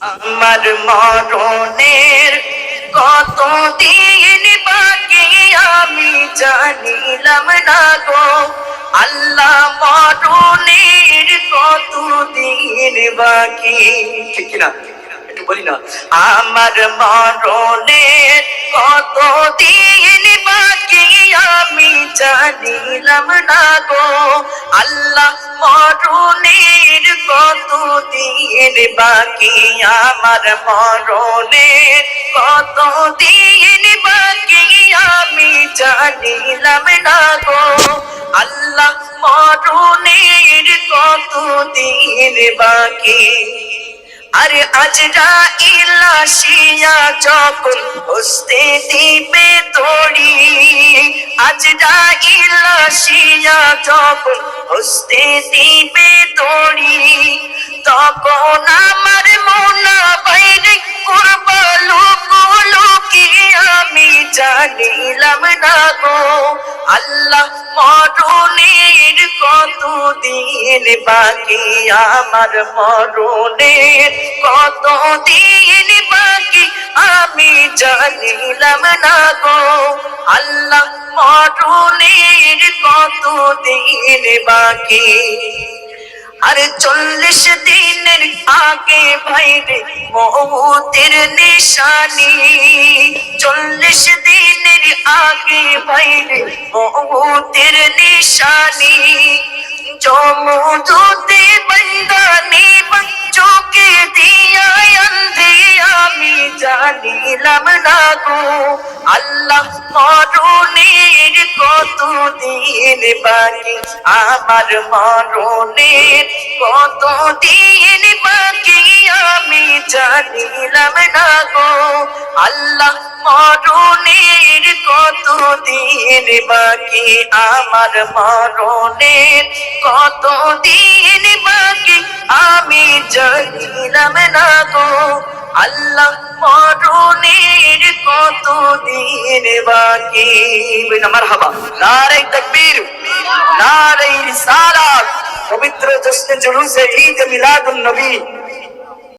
আমার মরণের কত দিন বাকি আমি জানিলাম না গো। আল্লাহ মরণের কত দিন বাকি? ঠিক না একটু বলি না। আমার মরণের কত দিন বাকি আমি জানিলাম না গো। আল্লাহ আমার মরণের কত দিন বাকি আমি জানিলাম না গো। আল্লাহ মরণের কত দিন বাকি? আরে আজরা ইলাশিয়া যখন হস্তে দিবে তোড়ি আজরা ইলাশিয়া যখন হস্তে দিবে তোড়ি তখন আমার জানিলাম না আল্লাহ মরণের কত দিন বাকি? আমার মরণের কত দিন বাকি? আমি জানিলাম না গো। আল্লাহ মরণের কত দিন বাকি? আরে চল্লিশ দিনের আগে ভাইরে মৌতের নিশানি। চল্লিশ আগে ভাইরে মৌতের নিশানি। জমদুতে বন্দানি চোখে দিয়া অন্ধে আমি জানিলাম না গো। আল্লাহ মরণের কত দিন বাকি, আমার মরণের কত দিন বাকি, আমি জানিলাম না গো। আল্লাহ মরণের কত দিন বাকি? আমার মরণের কত দিন বাকি? আমি জানিলাম না গো। আল্লাহ মরণের কত দিন বাকি? আমার হাবা নারে তকবীর। নারে রিসালাত। পবিত্র জশ্নে জুলুসে ঈদ মিলাদুন নবী।